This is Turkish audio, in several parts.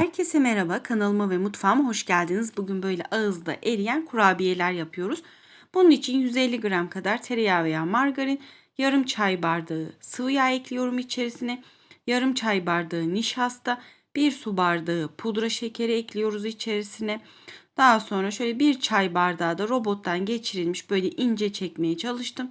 Herkese merhaba, kanalıma ve mutfağıma hoş geldiniz. Bugün böyle ağızda eriyen kurabiyeler yapıyoruz. Bunun için 150 gram kadar tereyağı veya margarin, yarım çay bardağı sıvı yağ ekliyorum içerisine. Yarım çay bardağı nişasta, bir su bardağı pudra şekeri ekliyoruz içerisine. Daha sonra şöyle bir çay bardağı da robottan geçirilmiş böyle ince çekmeye çalıştım.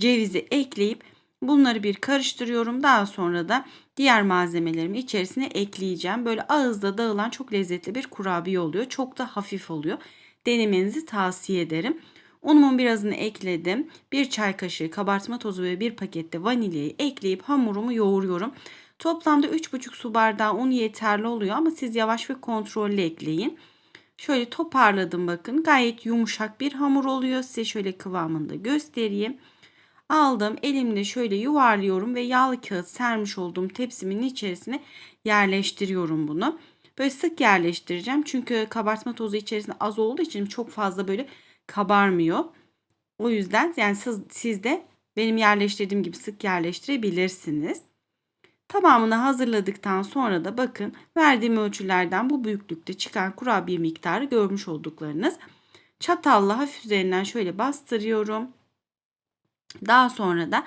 Cevizi ekleyip bunları bir karıştırıyorum. Daha sonra da diğer malzemelerimi içerisine ekleyeceğim. Böyle ağızda dağılan çok lezzetli bir kurabiye oluyor. Çok da hafif oluyor. Denemenizi tavsiye ederim. Unumun birazını ekledim. Bir çay kaşığı kabartma tozu ve bir pakette vanilyayı ekleyip hamurumu yoğuruyorum. Toplamda 3,5 su bardağı un yeterli oluyor ama siz yavaş ve kontrollü ekleyin. Şöyle toparladım bakın. Gayet yumuşak bir hamur oluyor. Size şöyle kıvamında göstereyim. Aldım elimle şöyle yuvarlıyorum ve yağlı kağıt sermiş olduğum tepsimin içerisine yerleştiriyorum bunu. Böyle sık yerleştireceğim. Çünkü kabartma tozu içerisinde az olduğu için çok fazla böyle kabarmıyor. O yüzden yani siz, siz de benim yerleştirdiğim gibi sık yerleştirebilirsiniz. Tamamını hazırladıktan sonra da bakın verdiğim ölçülerden bu büyüklükte çıkan kurabiye miktarı görmüş olduklarınız. Çatalla hafif üzerinden şöyle bastırıyorum. Daha sonra da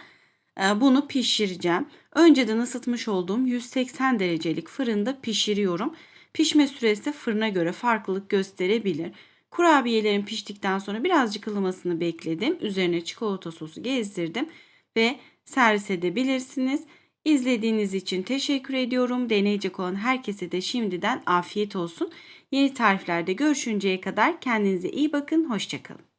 e, bunu pişireceğim. Önceden ısıtmış olduğum 180 derecelik fırında pişiriyorum. Pişme süresi fırına göre farklılık gösterebilir. Kurabiyelerin piştikten sonra birazcık ılımasını bekledim. Üzerine çikolata sosu gezdirdim ve servis edebilirsiniz. İzlediğiniz için teşekkür ediyorum. Deneyecek olan herkese de şimdiden afiyet olsun. Yeni tariflerde görüşünceye kadar kendinize iyi bakın. Hoşçakalın.